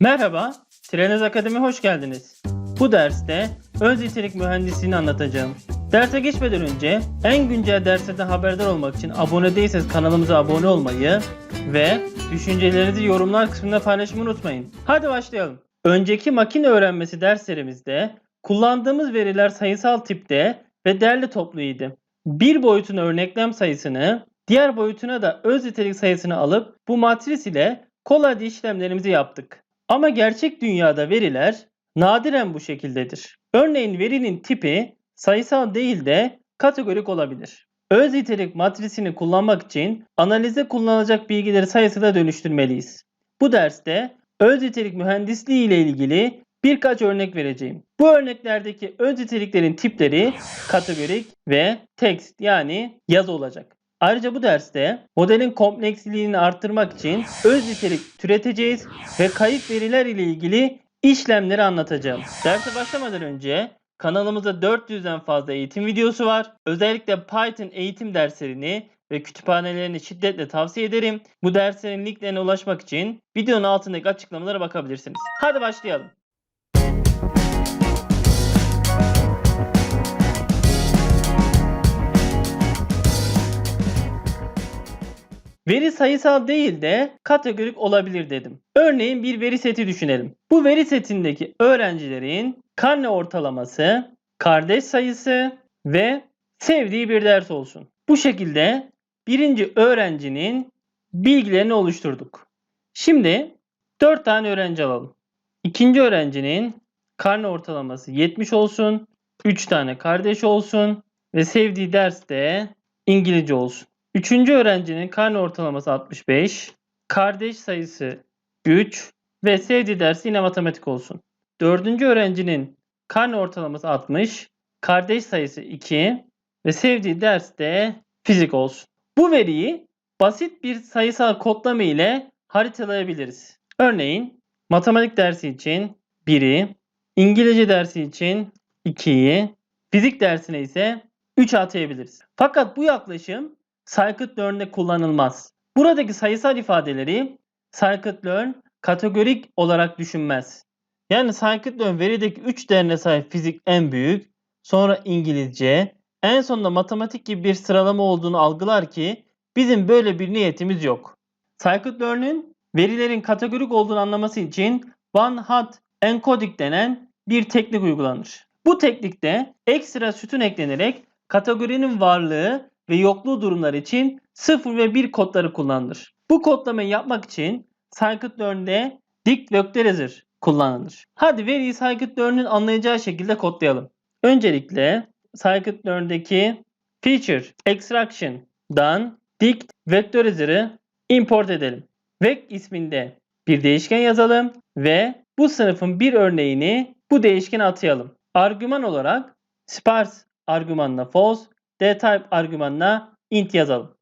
Merhaba, Trenez Akademi hoş geldiniz. Bu derste öz nitelik mühendisliğini anlatacağım. Derse geçmeden önce en güncel derslerden haberdar olmak için abone değilseniz kanalımıza abone olmayı ve düşüncelerinizi yorumlar kısmında paylaşmayı unutmayın. Hadi başlayalım. Önceki makine öğrenmesi derslerimizde kullandığımız veriler sayısal tipte ve derli topluydu. Bir boyutuna örneklem sayısını, diğer boyutuna da öz nitelik sayısını alıp bu matris ile kolayca işlemlerimizi yaptık. Ama gerçek dünyada veriler nadiren bu şekildedir. Örneğin verinin tipi sayısal değil de kategorik olabilir. Öz nitelik matrisini kullanmak için analize kullanılacak bilgileri sayısına dönüştürmeliyiz. Bu derste öz nitelik mühendisliği ile ilgili birkaç örnek vereceğim. Bu örneklerdeki öz niteliklerin tipleri kategorik ve text yani yazı olacak. Ayrıca bu derste modelin kompleksliğini arttırmak için öz nitelik türeteceğiz ve kayıp veriler ile ilgili işlemleri anlatacağım. Derse başlamadan önce kanalımızda 400'den fazla eğitim videosu var. Özellikle Python eğitim derslerini ve kütüphanelerini şiddetle tavsiye ederim. Bu derslerin linklerine ulaşmak için videonun altındaki açıklamalara bakabilirsiniz. Hadi başlayalım. Veri sayısal değil de kategorik olabilir dedim. Örneğin bir veri seti düşünelim. Bu veri setindeki öğrencilerin karne ortalaması, kardeş sayısı ve sevdiği bir ders olsun. Bu şekilde birinci öğrencinin bilgilerini oluşturduk. Şimdi 4 tane öğrenci alalım. İkinci öğrencinin karne ortalaması 70 olsun. 3 tane kardeş olsun. Ve sevdiği ders de İngilizce olsun. Üçüncü öğrencinin karne ortalaması 65. Kardeş sayısı 3. Ve sevdiği dersi yine matematik olsun. Dördüncü öğrencinin karne ortalaması 60. Kardeş sayısı 2. Ve sevdiği ders de fizik olsun. Bu veriyi basit bir sayısal kodlama ile haritalayabiliriz. Örneğin matematik dersi için 1'i, İngilizce dersi için 2'yi, fizik dersine ise 3 atayabiliriz. Fakat bu yaklaşım scikit-learn'de kullanılmaz. Buradaki sayısal ifadeleri scikit-learn kategorik olarak düşünmez. Yani scikit-learn verideki 3 değerine sahip fizik en büyük, sonra İngilizce, en sonunda matematik gibi bir sıralama olduğunu algılar ki bizim böyle bir niyetimiz yok. Scikit-learn'ün verilerin kategorik olduğunu anlaması için one hot encoding denen bir teknik uygulanır. Bu teknikte ekstra sütun eklenerek kategorinin varlığı ve yokluğu durumlar için 0 ve 1 kodları kullanılır. Bu kodlamayı yapmak için scikit-learn'de dict vectorizer kullanılır. Hadi veriyi scikit-learn'ün anlayacağı şekilde kodlayalım. Öncelikle scikit-learn'deki feature extraction'dan dict vectorizer'ı import edelim. Vec isminde bir değişken yazalım ve bu sınıfın bir örneğini bu değişkene atayalım. Argüman olarak sparse argümanına false, dtype argümanına int yazalım.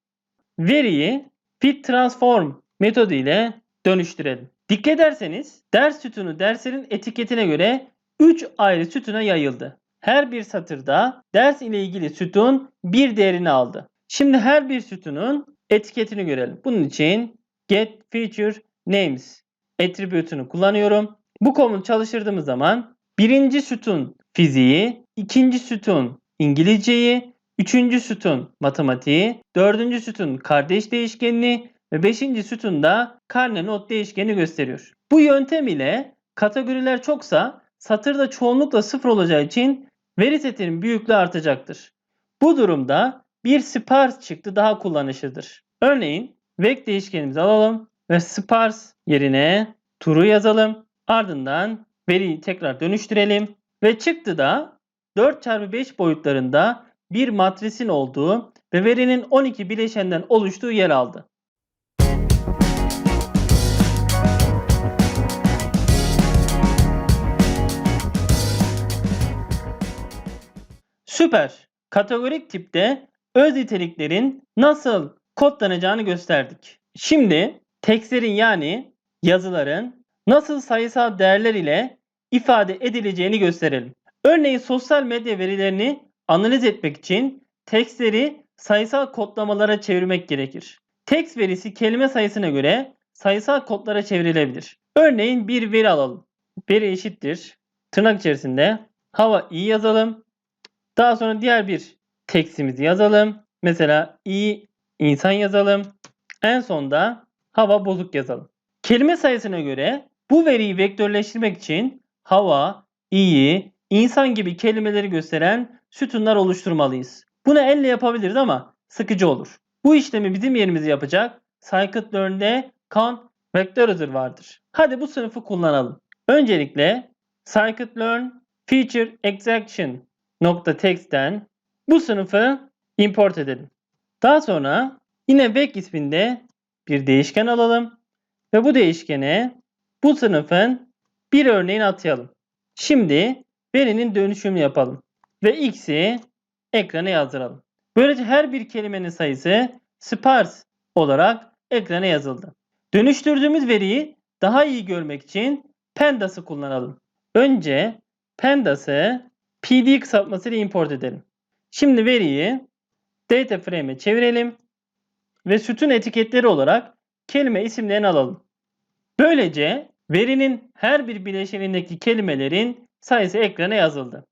Veriyi fit transform metodu ile dönüştürelim. Dikkat ederseniz ders sütunu derslerin etiketine göre 3 ayrı sütuna yayıldı. Her bir satırda ders ile ilgili sütun bir değerini aldı. Şimdi her bir sütunun etiketini görelim. Bunun için get feature names attribute'unu kullanıyorum. Bu komutu çalıştırdığımız zaman birinci sütun fiziği, ikinci sütun İngilizceyi, üçüncü sütun matematiği, dördüncü sütun kardeş değişkenini ve beşinci sütun da karne not değişkeni gösteriyor. Bu yöntem ile kategoriler çoksa satırda çoğunlukla sıfır olacağı için veri setinin büyüklüğü artacaktır. Bu durumda bir sparse çıktı daha kullanışlıdır. Örneğin vec değişkenimizi alalım ve sparse yerine true yazalım. Ardından veriyi tekrar dönüştürelim ve çıktıda 4 çarpı 5 boyutlarında bir matrisin olduğu ve verinin 12 bileşenden oluştuğu yer aldı. Süper. Kategorik tipte öz niteliklerin nasıl kodlanacağını gösterdik. Şimdi tekstlerin yani yazıların nasıl sayısal değerler ile ifade edileceğini gösterelim. Örneğin sosyal medya verilerini analiz etmek için tekstleri sayısal kodlamalara çevirmek gerekir. Text verisi kelime sayısına göre sayısal kodlara çevrilebilir. Örneğin bir veri alalım. Veri eşittir. Tırnak içerisinde hava iyi yazalım. Daha sonra diğer bir tekstimizi yazalım. Mesela iyi insan yazalım. En sonda hava bozuk yazalım. Kelime sayısına göre bu veriyi vektörleştirmek için hava, iyi, insan gibi kelimeleri gösteren sütunlar oluşturmalıyız. Bunu elle yapabiliriz ama sıkıcı olur. Bu işlemi bizim yerimize yapacak scikit-learn'de count vectorizer vardır. Hadi bu sınıfı kullanalım. Öncelikle scikit-learn feature extraction .text'ten bu sınıfı import edelim. Daha sonra yine vec isminde bir değişken alalım ve bu değişkene bu sınıfın bir örneğini atayalım. Şimdi verinin dönüşümünü yapalım ve x'i ekrana yazdıralım. Böylece her bir kelimenin sayısı sparse olarak ekrana yazıldı. Dönüştürdüğümüz veriyi daha iyi görmek için Pandas'ı kullanalım. Önce Pandas'ı PD kısaltmasıyla import edelim. Şimdi veriyi data frame'e çevirelim ve sütun etiketleri olarak kelime isimlerini alalım. Böylece verinin her bir bileşenindeki kelimelerin sayısı ekrana yazıldı.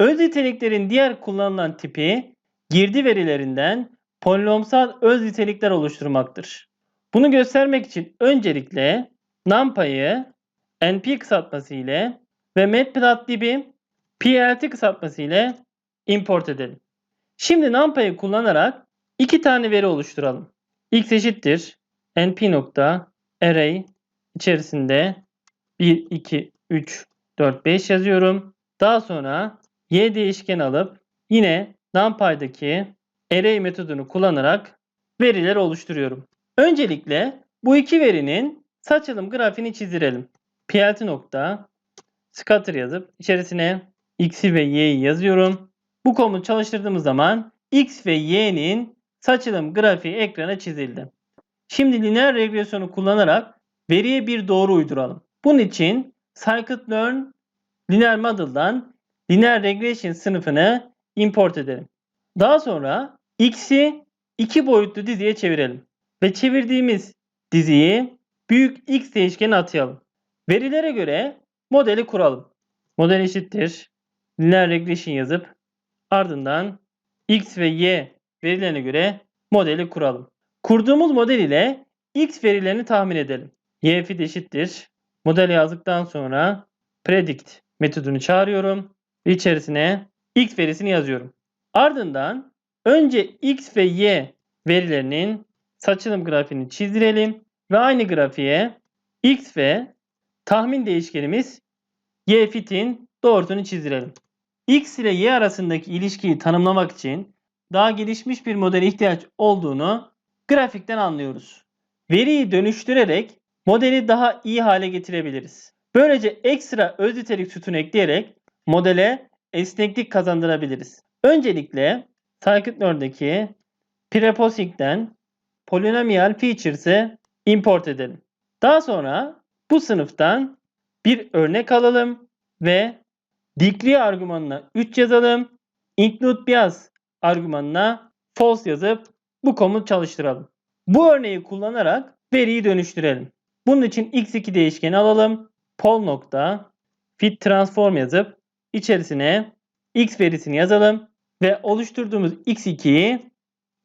Öz niteliklerin diğer kullanılan tipi girdi verilerinden polinomsal öz nitelikler oluşturmaktır. Bunu göstermek için öncelikle NumPy'ı NP kısaltması ile ve Matplotlib'i PLT kısaltması ile import edelim. Şimdi NumPy'ı kullanarak iki tane veri oluşturalım. x eşittir np nokta array içerisinde 1, 2, 3, 4, 5 yazıyorum. Daha sonra y değişken alıp yine NumPy'daki array metodunu kullanarak verileri oluşturuyorum. Öncelikle bu iki verinin saçılım grafiğini çizdirelim. plt nokta scatter yazıp içerisine x'i ve y'yi yazıyorum. Bu komutu çalıştırdığımız zaman x ve y'nin saçılım grafiği ekrana çizildi. Şimdi lineer regresyonu kullanarak veriye bir doğru uyduralım. Bunun için scikit-learn linear model'dan linear regression sınıfını import edelim. Daha sonra x'i iki boyutlu diziye çevirelim. Ve çevirdiğimiz diziyi büyük x değişkeni atayalım. Verilere göre modeli kuralım. Model eşittir. Linear regression yazıp ardından x ve y verilerine göre modeli kuralım. Kurduğumuz model ile x verilerini tahmin edelim. y fit eşittir. Model yazdıktan sonra predict metodunu çağırıyorum içerisine x verisini yazıyorum. Ardından önce x ve y verilerinin saçılım grafiğini çizdirelim ve aynı grafiğe x ve tahmin değişkenimiz y fit'in doğrusunu çizdirelim. x ile y arasındaki ilişkiyi tanımlamak için daha gelişmiş bir modele ihtiyaç olduğunu grafikten anlıyoruz. Veriyi dönüştürerek modeli daha iyi hale getirebiliriz. Böylece ekstra öz nitelik sütunu ekleyerek modele esneklik kazandırabiliriz. Öncelikle scikit-learn'deki preposing'den polynomial features'ı import edelim. Daha sonra bu sınıftan bir örnek alalım ve declare argümanına 3 yazalım. Include bias argümanına false yazıp bu komut çalıştıralım. Bu örneği kullanarak veriyi dönüştürelim. Bunun için x2 değişkeni alalım. Pol nokta fit transform yazıp içerisine x verisini yazalım ve oluşturduğumuz x2'yi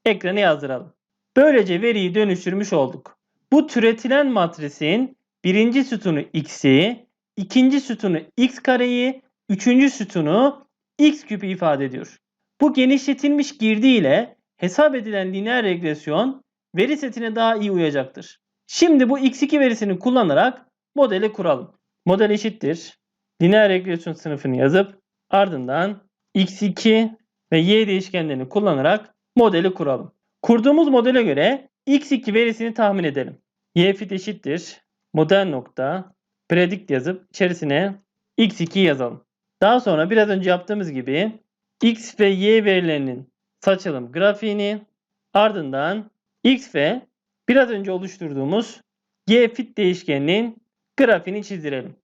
ekrana yazdıralım. Böylece veriyi dönüştürmüş olduk. Bu türetilen matrisin birinci sütunu x'i, ikinci sütunu x kareyi, üçüncü sütunu x küpü ifade ediyor. Bu genişletilmiş girdi ile hesap edilen lineer regresyon veri setine daha iyi uyacaktır. Şimdi bu x2 verisini kullanarak modeli kuralım. Model eşittir. Lineer regresyon sınıfını yazıp ardından x2 ve y değişkenlerini kullanarak modeli kuralım. Kurduğumuz modele göre x2 verisini tahmin edelim. y fit eşittir. Model nokta predict yazıp içerisine x2 yazalım. Daha sonra biraz önce yaptığımız gibi x ve y verilerinin saçalım grafiğini ardından x ve biraz önce oluşturduğumuz y fit değişkeninin grafiğini çizdirelim.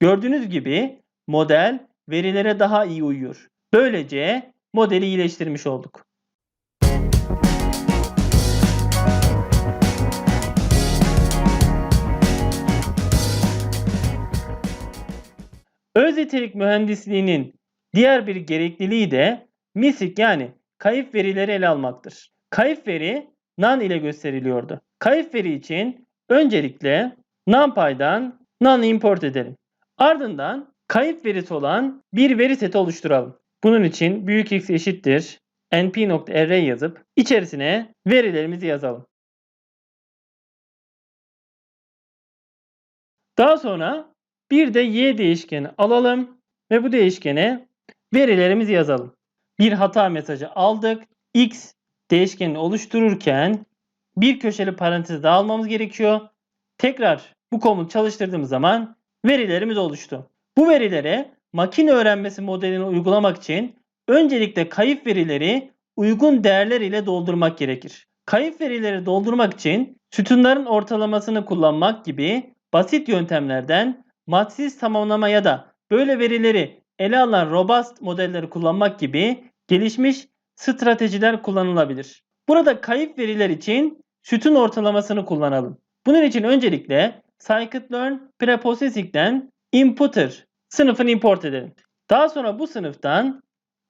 Gördüğünüz gibi model verilere daha iyi uyuyor. Böylece modeli iyileştirmiş olduk. Öz mühendisliğinin diğer bir gerekliliği de MISIK yani kayıp verileri ele almaktır. Kayıp veri NaN ile gösteriliyordu. Kayıp veri için öncelikle NumPy'dan NaN import edelim. Ardından kayıp verisi olan bir veri seti oluşturalım. Bunun için büyük X eşittir np.array yazıp içerisine verilerimizi yazalım. Daha sonra bir de y değişkeni alalım ve bu değişkene verilerimizi yazalım. Bir hata mesajı aldık. x değişkenini oluştururken bir köşeli parantez daha almamız gerekiyor. Tekrar bu komut çalıştırdığımız zaman verilerimiz oluştu. Bu verilere makine öğrenmesi modelini uygulamak için öncelikle kayıp verileri uygun değerler ile doldurmak gerekir. Kayıp verileri doldurmak için sütunların ortalamasını kullanmak gibi basit yöntemlerden matriz tamamlama ya da böyle verileri ele alan robust modelleri kullanmak gibi gelişmiş stratejiler kullanılabilir. Burada kayıp veriler için sütun ortalamasını kullanalım. Bunun için öncelikle scikit-learn preprocessing'den inputter sınıfını import edelim. Daha sonra bu sınıftan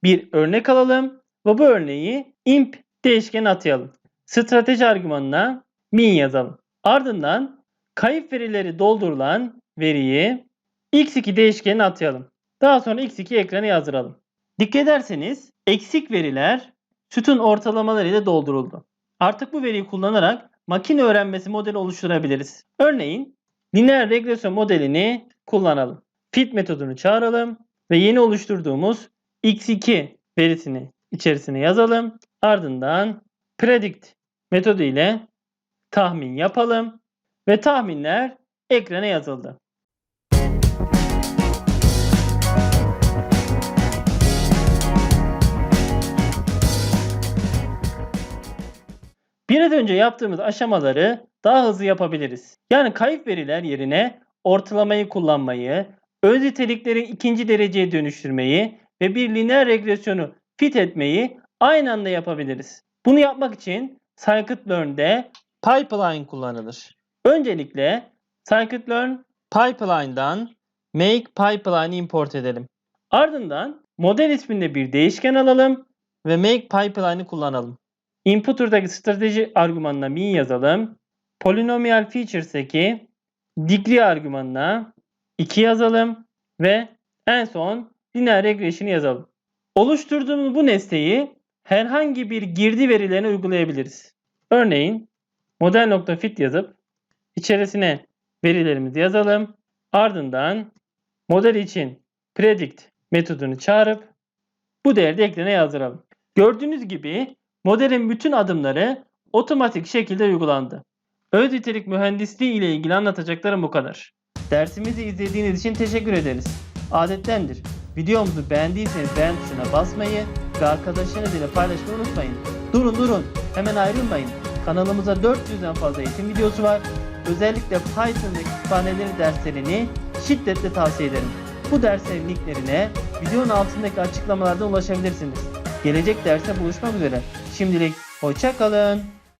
bir örnek alalım ve bu örneği imp değişkeni atayalım. Strateji argümanına min yazalım. Ardından kayıp verileri doldurulan veriyi x2 değişkenine atayalım. Daha sonra x2 ekrana yazdıralım. Dikkat ederseniz eksik veriler sütun ortalamaları ile dolduruldu. Artık bu veriyi kullanarak makine öğrenmesi modeli oluşturabiliriz. Örneğin lineer regresyon modelini kullanalım. Fit metodunu çağıralım ve yeni oluşturduğumuz x2 verisini içerisine yazalım. Ardından predict metodu ile tahmin yapalım ve tahminler ekrana yazıldı. Biraz önce yaptığımız aşamaları daha hızlı yapabiliriz. Yani kayıp veriler yerine ortalamayı kullanmayı, öz nitelikleri ikinci dereceye dönüştürmeyi ve bir lineer regresyonu fit etmeyi aynı anda yapabiliriz. Bunu yapmak için scikit-learn'de pipeline kullanılır. Öncelikle scikit-learn pipeline'dan make pipeline import edelim. Ardından model isminde bir değişken alalım ve make pipeline'ı kullanalım. Inputter'daki strateji argümanına min yazalım. Polynomial features'teki degree argümanına 2 yazalım ve en son linear regression'ı yazalım. Oluşturduğumuz bu nesneyi herhangi bir girdi verilerine uygulayabiliriz. Örneğin model.fit yazıp içerisine verilerimizi yazalım. Ardından model için predict metodunu çağırıp bu değeri de ekrana yazdıralım. Gördüğünüz gibi modelin bütün adımları otomatik şekilde uygulandı. Öz nitelik mühendisliği ile ilgili anlatacaklarım bu kadar. Dersimizi izlediğiniz için teşekkür ederiz. Adettendir. Videomuzu beğendiyseniz beğen tuşuna basmayı ve arkadaşlarınız ile paylaşmayı unutmayın. Durun durun hemen ayrılmayın. Kanalımıza 400'den fazla eğitim videosu var. Özellikle Python ve kütüphaneleri derslerini şiddetle tavsiye ederim. Bu derslerin linklerine videonun altındaki açıklamalarda ulaşabilirsiniz. Gelecek derste buluşmak üzere. Şimdilik hoşça kalın.